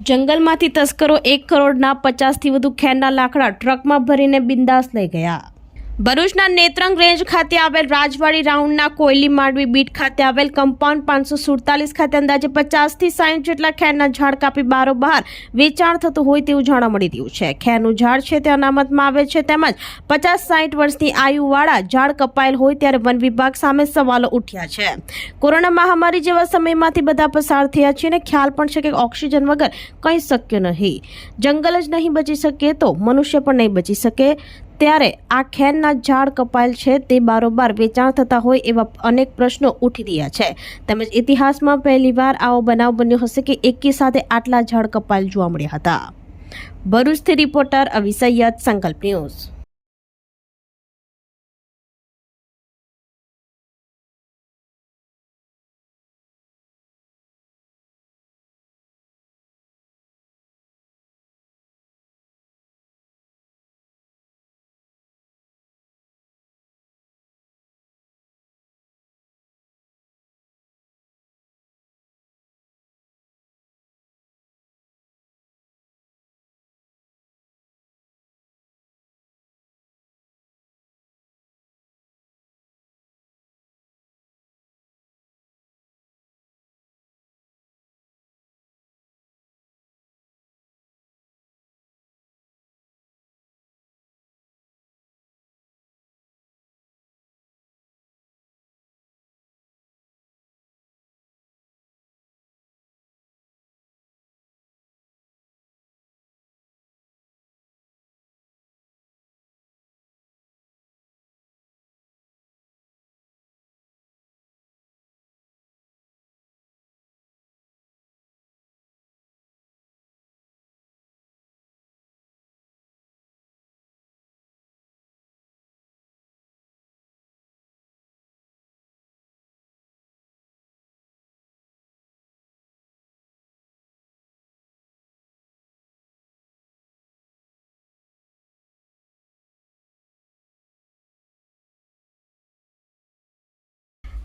જંગલમાંથી તસ્કરો એક કરોડના પચાસથી વધુ ખેરના લાકડા ટ્રકમાં ભરીને બિંદાસ લઈ ગયા. ભરૂચના નેત્રંગ રેન્જ ખાતે આવેલ રાજવાડી રાઉન્ડના કોયલી માંડવી બીટ ખાતે આવેલ કમ્પાઉન્ડ પાંચસો સુડતાલીસ ખાતે અંદાજે પચાસથી સાઠ જેટલા ખેરના ઝાડ કાપી બારોબાર વેચાણ થતું હોય તેવું જાણવા મળી રહ્યું છે. ખેરનું ઝાડ છે તે અનામતમાં આવે છે તેમજ પચાસ સાઠ વર્ષની આયુવાળા ઝાડ કપાયેલ હોય ત્યારે વન વિભાગ સામે સવાલો ઉઠ્યા છે. કોરોના મહામારી જેવા સમયમાંથી બધા પસાર થયા છે અને ખ્યાલ પણ છે કે ઓક્સિજન વગર કંઈ શક્ય નહીં. જંગલ જ નહીં બચી શકે તો મનુષ્ય પણ નહીં બચી શકે. ત્યારે આ ખેરના ઝાડ કપાયેલ છે તે બારોબાર વેચાણ થતા હોય એવા અનેક પ્રશ્નો ઉઠી રહ્યા છે. તેમજ ઇતિહાસમાં પહેલીવાર આવો બનાવ બન્યો હશે કે એકી સાથે આટલા ઝાડ કપાયેલ જોવા મળ્યા હતા. ભરૂચથી રિપોર્ટર અવિસૈયદ સંકલ્પ ન્યૂઝ.